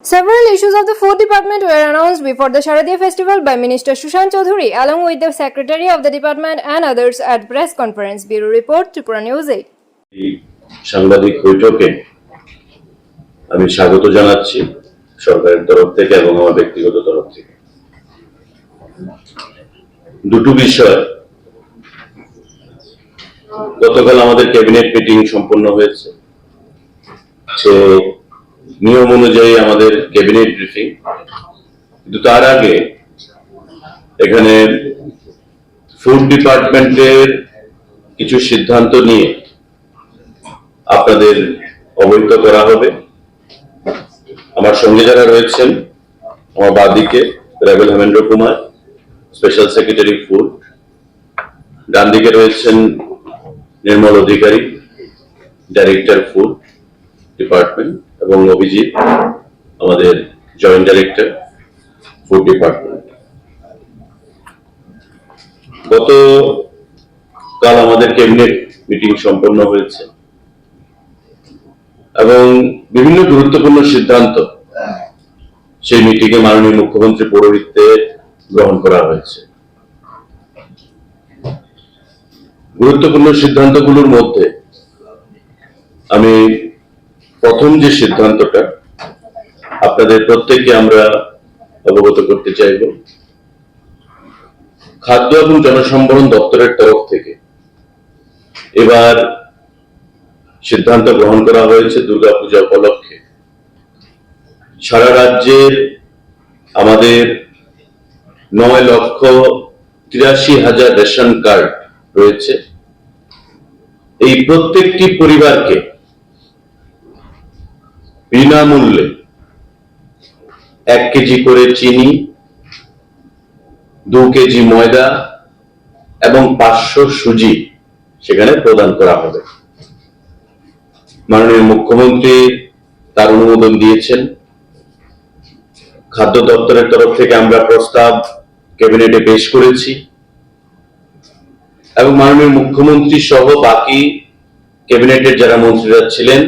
Several issues of the food department were announced before the Sharadiya festival by Minister Sushant Chaudhuri along with the secretary of the department and others at press conference. Bureau report Tripura News 8. এই সাংবাদিক বৈঠকে আমি স্বাগত জানাচ্ছি সরকারের তরফ থেকে এবং আমার ব্যক্তিগত তরফ থেকে দুটো বিষয় গতকাল আমাদের ক্যাবিনেট মিটিং সম্পন্ন হয়েছে তো নিয়ম অনুযায়ী আমাদের ক্যাবিনেট ব্রিফিং। কিন্তু তার আগে এখানে ফুড ডিপার্টমেন্টের কিছু সিদ্ধান্ত নিয়ে আপনাদের অবহিত করা হবে। আমার সঙ্গে যারা রয়েছেন, আমার বাদিকে Rebel Hemendra Kumar, special secretary food. ডান দিকে রয়েছেন Nirmal Adhikari, director food department. এবং অভিজিৎ আমাদের জয়েন্ট ডাইরেক্টর ফুড ডিপার্টমেন্ট গত কাল আমাদের ক্যাবিনেট মিটিং সম্পন্ন হয়েছে। এবং বিভিন্ন গুরুত্বপূর্ণ সিদ্ধান্ত সেই মিটিং এ মাননীয় মুখ্যমন্ত্রী পৌরহিত্যে গ্রহণ করা হয়েছে। গুরুত্বপূর্ণ সিদ্ধান্তগুলোর মধ্যে আমি প্রথম যে সিদ্ধান্তটা, আপনাদের প্রত্যেককে আমরা অবগত করতে চাইব। খাদ্য এবং জনসম্বরণ দপ্তরের তরফ থেকে এবার সিদ্ধান্ত গ্রহণ করা হয়েছে দুর্গাপূজা উপলক্ষে। সারা রাজ্যের আমাদের নয় লক্ষ তিরাশি হাজার রেশন কার্ড রয়েছে। এই প্রত্যেকটি পরিবারকে বিনামূল্যে এক কেজি করে চিনি, দু কেজি ময়দা এবং পাঁচশো সুজি সেখানে প্রদান করা হবে। মাননীয় মুখ্যমন্ত্রী তার অনুমোদন দিয়েছেন। খাদ্য দপ্তরের তরফ থেকে আমরা প্রস্তাব ক্যাবিনেটে পেশ করেছি। এবং মাননীয় মুখ্যমন্ত্রী সহ বাকি ক্যাবিনেটের যারা মন্ত্রীরা ছিলেন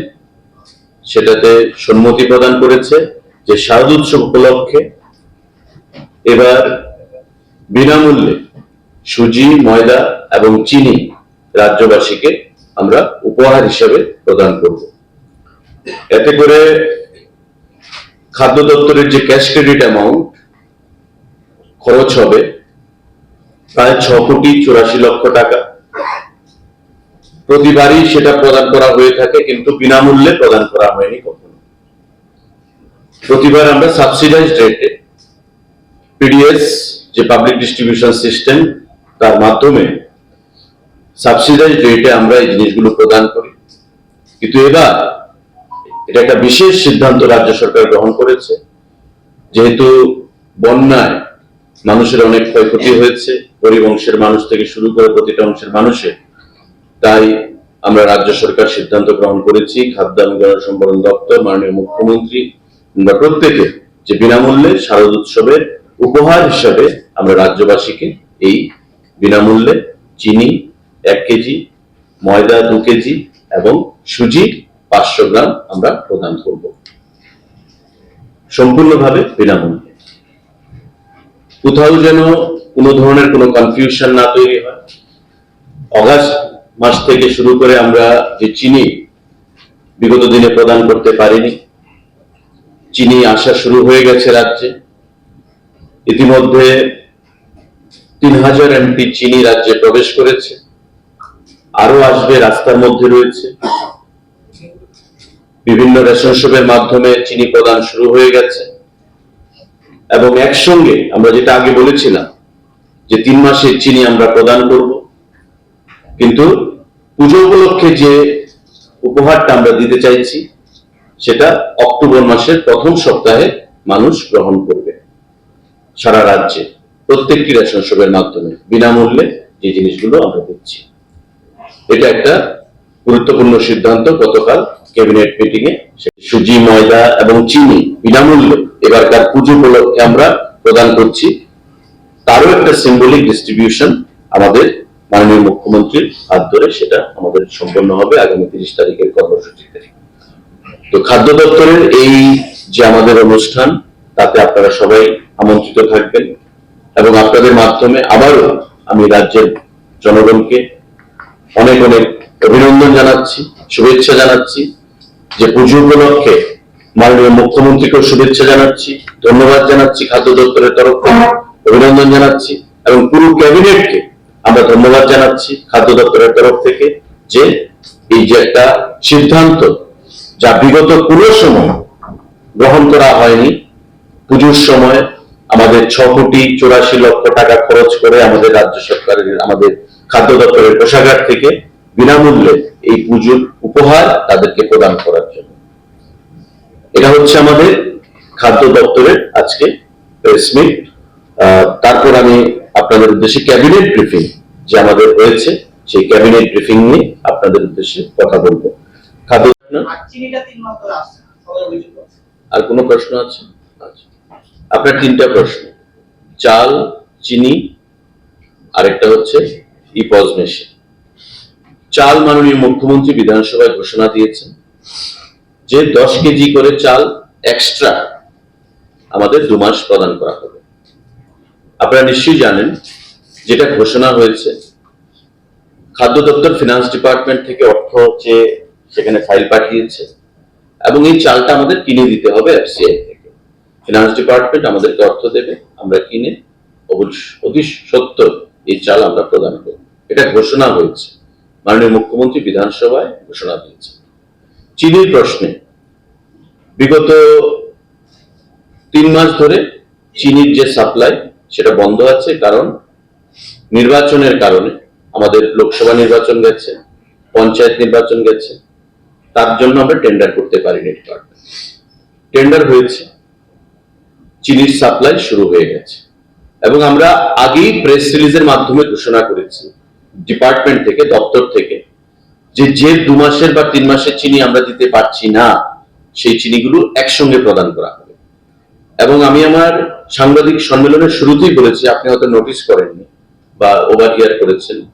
সেটাতে সম্মতি প্রদান করেছে যে শারদ উৎসব উপলক্ষে এবার বিনামূল্যে সুজি, ময়দা এবং চিনি রাজ্যবাসীকে আমরা উপহার হিসেবে প্রদান করব। এতে করে খাদ্য দপ্তরের যে ক্যাশ ক্রেডিট অ্যামাউন্ট খরচ হবে, প্রায় ছ কোটি চুরাশি লক্ষ টাকা। প্রতিবারই সেটা প্রদান করা হয়ে থাকে, কিন্তু বিনামূল্যে প্রদান করা হয়নি কখনো। প্রতিবার আমরা সাবসিডাইজড রেটে পিডিএস যে পাবলিক ডিস্ট্রিবিউশন সিস্টেম তার মাধ্যমে সাবসিডাইজ রেটে আমরা এই জিনিসগুলো প্রদান করি। কিন্তু এবার এটা একটা বিশেষ সিদ্ধান্ত রাজ্য সরকার গ্রহণ করেছে। যেহেতু বন্যায় মানুষের অনেক ক্ষয়ক্ষতি হয়েছে, গরিব অংশের মানুষ থেকে শুরু করে প্রতিটা অংশের মানুষের তাই আমরা রাজ্য সরকার সিদ্ধান্ত গ্রহণ করেছি খাদ্য এবং জনসম্বরণ দপ্তর, মাননীয় মুখ্যমন্ত্রী আমরা প্রত্যেকে যে বিনামূল্যে শারদ উৎসবের উপহার হিসাবে আমরা রাজ্যবাসীকে এই বিনামূল্যে চিনি এক কেজি, ময়দা দু কেজি এবং সুজি পাঁচশো গ্রাম আমরা প্রদান করব। সম্পূর্ণভাবে বিনামূল্যে। কোথাও যেন কোনো ধরনের কোনো কনফিউশন না তৈরি হয়। অগাস্ট মাস থেকে শুরু করে আমরা যে চিনি বিগত দিনে প্রদান করতে পারিনি, চিনি আসা শুরু হয়ে গেছে রাজ্যে। ইতিমধ্যে তিন হাজার এমপি চিনি রাজ্যে প্রবেশ করেছে আরও আসবে রাস্তার মধ্যে রয়েছে। বিভিন্ন রেশন শপের মাধ্যমে চিনি প্রদান শুরু হয়ে গেছে। এবং একসঙ্গে আমরা যেটা আগে বলেছিলাম, যে তিন মাসের চিনি আমরা প্রদান করব। কিন্তু পুজো উপলক্ষে যে উপহারটা আমরা দিতে চাইছি, সেটা অক্টোবর মাসের প্রথম সপ্তাহে মানুষ গ্রহণ করবে। সারা রাজ্যে প্রত্যেকটি রেশন শপের মাধ্যমে, বিনামূল্যে যে জিনিসগুলো আমরা দিচ্ছি। এটা একটা গুরুত্বপূর্ণ সিদ্ধান্ত, গতকাল ক্যাবিনেট মিটিং এ সুজি, ময়দা এবং চিনি বিনামূল্যে এবারকার পুজো উপলক্ষে আমরা প্রদান করছি। তারও একটা সিম্বলিক ডিস্ট্রিবিউশন আমাদের মাননীয় মুখ্যমন্ত্রীর হাত ধরে সেটা আমাদের সম্পন্ন হবে আগামী তিরিশ তারিখের কর্মসূচিতে তো খাদ্য দপ্তরের এই যে আমাদের অনুষ্ঠান, তাতে আপনারা সবাই আমন্ত্রিত থাকবেন এবং আপনাদের মাধ্যমে আবারও আমি রাজ্যের জনগণকে অনেক অনেক অভিনন্দন জানাচ্ছি, শুভেচ্ছা জানাচ্ছি। যে পুজো উপলক্ষে মাননীয় মুখ্যমন্ত্রীকেও শুভেচ্ছা জানাচ্ছি, ধন্যবাদ জানাচ্ছি খাদ্য দপ্তরের তরফ থেকে, অভিনন্দন জানাচ্ছি এবং পুরো ক্যাবিনেটকে আমরা ধন্যবাদ জানাচ্ছি খাদ্য দপ্তরের তরফ থেকে যে এই যে একটা সিদ্ধান্ত যা বিগত কোনো সময় গ্রহণ করা হয়নি, পুজোর সময় আমাদের ছ কোটি চুরাশি লক্ষ টাকা খরচ করে আমাদের রাজ্য সরকারের, আমাদের খাদ্য দপ্তরের কোষাগার থেকে বিনামূল্যে এই পুজোর উপহার তাদেরকে প্রদান করার জন্য। এটা হচ্ছে আমাদের খাদ্য দপ্তরের আজকে প্রেস মিট তারপর আমি আপনাদের উদ্দেশ্যে ক্যাবিনেট ব্রিফিং যে আমাদের হয়েছে সেই ক্যাবিনেট ব্রিফিং নিয়ে আপনাদের উদ্দেশ্যে কথা বলব। খাদ্য আর কোনো প্রশ্ন আছে? আচ্ছা। আপনার তিনটা প্রশ্ন। চাল চিনি আরেকটা হচ্ছে ইপজ মেশিন। চাল মাননীয় মুখ্যমন্ত্রী বিধানসভায় ঘোষণা দিয়েছেন যে দশ কেজি করে চাল এক্সট্রা আমাদের দু মাস প্রদান করা হবে। আপনারা নিশ্চয়ই জানেন, যেটা ঘোষণা হয়েছে, খাদ্য দপ্তর ফিনান্স ডিপার্টমেন্ট থেকে অর্থ চেয়ে সেখানে ফাইল পাঠিয়েছে, এবং এই চালটা আমাদের কিনে দিতে হবে এফসিআই থেকে। ফিনান্স ডিপার্টমেন্ট আমাদেরকে অর্থ দেবে, আমরা কিনে অতি সত্তর এই চাল আমরা প্রদান করব। এটা ঘোষণা হয়েছে। মাননীয় মুখ্যমন্ত্রী বিধানসভায় ঘোষণা দিয়েছে। চিনির প্রশ্নে, বিগত তিন মাস ধরে চিনির যে সাপ্লাই সেটা বন্ধ আছে কারণ নির্বাচনের কারণে আমাদের লোকসভা নির্বাচন গেছে, পঞ্চায়েত নির্বাচন গেছে, তার জন্য আমরা টেন্ডার করতে পারিনি ডিপার্টমেন্ট টেন্ডার হয়েছে, চিনির সাপ্লাই শুরু হয়ে গেছে এবং আমরা আগেই প্রেস রিলিজের মাধ্যমে ঘোষণা করেছি ডিপার্টমেন্ট থেকে, দপ্তর থেকে, যে যে দু মাসের বা তিন মাসের চিনি আমরা দিতে পারছি না, সেই চিনিগুলো একসঙ্গে প্রদান করা হবে। এবং আমি আমার সাংবাদিক সম্মেলনের শুরুতেই বলেছি, আপনি হয়তো নোটিস করেননি বা ওভার হিয়ার করেছেন।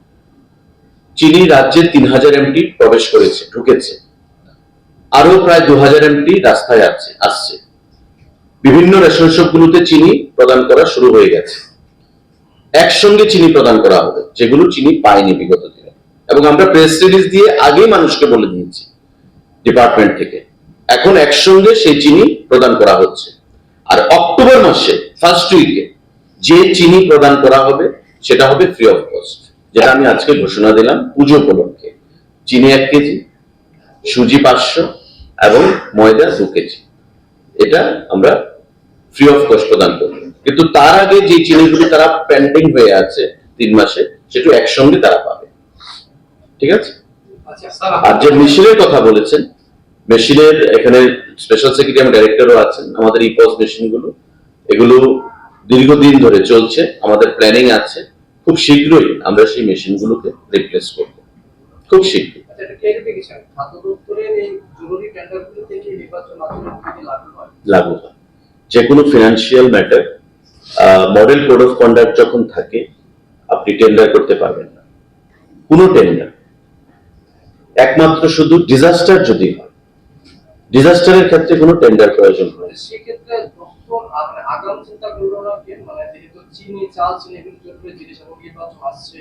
চিনি রাজ্যে তিন হাজার এমটি প্রবেশ করেছে, ঢুকেছে। আরও প্রায় দু হাজার এমটি রাস্তায় আছে, আসছে। বিভিন্ন রেশন শপগুলোতে চিনি প্রদান করা শুরু হয়ে গেছে। একসঙ্গে চিনি প্রদান করা হবে, যেগুলো চিনি পায়নি বিগত দিনে। এবং আমরা প্রেস রিলিজ দিয়ে আগে মানুষকে বলে দিয়েছি ডিপার্টমেন্ট থেকে। এখন একসঙ্গে সেই চিনি প্রদান করা হচ্ছে। আর অক্টোবর মাসে ফার্স্ট উইকে যে চিনি প্রদান করা হবে সেটা হবে ফ্রি অফ কস্ট যেটা আমি আজকে ঘোষণা দিলাম পুজো উপলক্ষে। চিনি এক কেজি সুজি পাঁচশো এবং ময়দা দু কেজি। এটা আমরা ফ্রি অফ কস্ট প্রদান করব। কিন্তু তার আগে যে চিনিগুলো তারা পেন্ডিং হয়ে আছে তিন মাসে সেটা একসঙ্গে তারা পাবে। ঠিক আছে? আচ্ছা আর যে মেশিনের কথা বলেছেন মেশিনের এখানে স্পেশাল সেক্রেটারি ডাইরেক্টরও আছেন আমাদের ইপস মেশিনগুলো এগুলো দীর্ঘদিন ধরে চলছে আমাদের প্ল্যানিং আছে। খুব শীঘ্রই আমরা সেই মেশিনগুলোকে রিপ্লেস করব। খুব শীঘ্রই আচ্ছা লাগু হয়? যে কোনো financial matter model code of conduct যখন থাকে আপনি টেন্ডার করতে পারবেন না। কোনো টেন্ডার একমাত্র শুধু ডিজাস্টার যদি হয় ডিজাস্টারের ক্ষেত্রে কোনো টেন্ডার প্রয়োজন হয় সেক্ষেত্রে মানে আগাম চিন্তা করল না কি মানে যেহেতু চিনি চাল চিনি এগুলো জরুরি জিনিস এবং নির্বাচন আসছে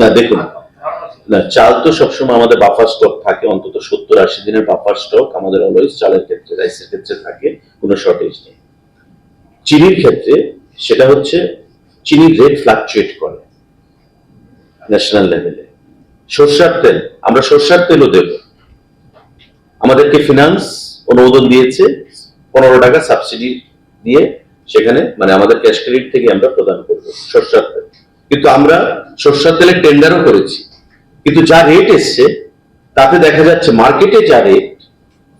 না, দেখুন। না চাল তো সবসময় আমাদের বাফার স্টক থাকে অন্তত সত্তর আশি দিনের বাফার স্টক আমাদের অলওয়েজ চালের ক্ষেত্রে রাইসের ক্ষেত্রে থাকে কোনো শর্টেজ নেই। চিনির ক্ষেত্রে সেটা হচ্ছে চিনির রেট ফ্লাকচুয়েট করে ন্যাশনাল লেভেলে সর্ষার তেল আমরা সর্ষার তেলও দেব। আমাদেরকে ফিনান্স অনুমোদন দিয়েছে পনেরো টাকা সাবসিডি দিয়ে সেখানে মানে আমাদের ক্যাশ ক্রেডিট থেকে আমরা প্রদান করব সর্ষার তেল। কিন্তু আমরা সর্ষার তেলের টেন্ডারও করেছি। কিন্তু যা রেট এসছে, তাতে দেখা যাচ্ছে মার্কেটে যা রেট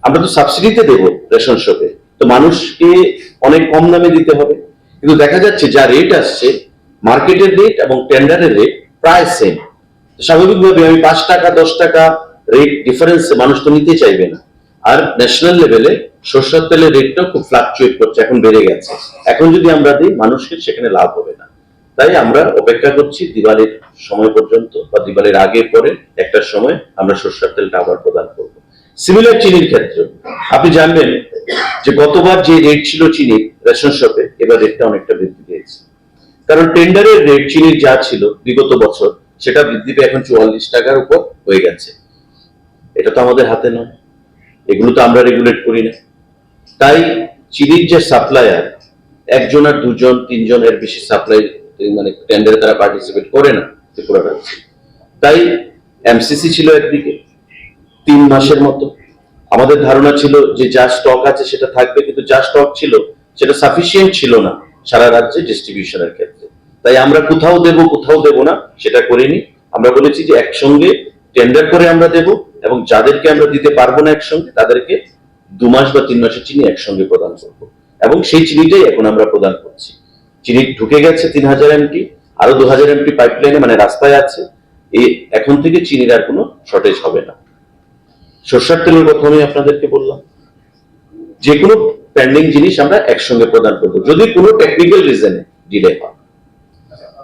আমরা তো সাবসিডিতে দেব রেশন শপে তো মানুষকে অনেক কম দামে দিতে হবে। কিন্তু দেখা যাচ্ছে যা রেট আসছে মার্কেটের রেট এবং টেন্ডারের রেট প্রায় সেম স্বাভাবিকভাবে আমি পাঁচ টাকা, দশ টাকা রেট ডিফারেন্স মানুষ তো নিতে চাইবে না। আর ন্যাশনাল লেভেলে সরষের তেলের রেটটাও খুব ফ্লাকচুয়েট করছে, এখন বেড়ে গেছে। এখন যদি আমরা দিই, মানুষের সেখানে লাভ হবে না। তাই আমরা অপেক্ষা করছি দিওয়ালির সময় পর্যন্ত বা দিওয়ালির আগে পরে একটা সময় আমরা সরষের তেলটা আবার প্রদান করব। সিমিলার চিনির ক্ষেত্রে, আপনি জানবেন যে গতবার যে রেট ছিল চিনির রেশন শপে, এবার রেটটা অনেকটা বৃদ্ধি পেয়েছে। কারণ টেন্ডারের রেট চিনির যা ছিল বিগত বছর, সেটা বৃদ্ধি পেয়ে এখন চুয়াল্লিশ টাকার উপর হয়ে গেছে। এটা তো আমাদের হাতে নয়। এগুলো তো আমরা রেগুলেট করি না। তাই চিনির যে সাপ্লায়ার একজন আর দুজন তিনজন এর বেশি সাপ্লাই মানে টেন্ডারে তারা পার্টিসিপেট করে না ত্রিপুরা রাজ্যে। তাই এমসিসি ছিল একদিকে, তিন মাসের মতো। আমাদের ধারণা ছিল যে যা স্টক আছে সেটা থাকবে, কিন্তু যা স্টক ছিল সেটা সাফিসিয়েন্ট ছিল না সারা রাজ্যে ডিস্ট্রিবিউশনের ক্ষেত্রে। তাই আমরা কোথাও দেব কোথাও দেব না, সেটা করিনি। আমরা বলেছি যে একসঙ্গে টেন্ডার করে আমরা দেব এবং যাদেরকে আমরা দিতে পারব না একসঙ্গে, তাদেরকে দু মাস বা তিন মাসের চিনি একসঙ্গে প্রদান করব। এবং সেই চিনিটাই এখন আমরা প্রদান করছি। চিনি ঢুকে গেছে তিন হাজার এমটি আরও দু হাজার এমটি পাইপলাইনে মানে রাস্তায় আছে। এই এখন থেকে চিনির আর কোনো শর্টেজ হবে না। সর্ষার তেলের কথা আমি আপনাদেরকে বললাম। যে কোনো পেন্ডিং জিনিস আমরা একসঙ্গে প্রদান করব। যদি কোনো টেকনিক্যাল রিজনে ডিলে হয়।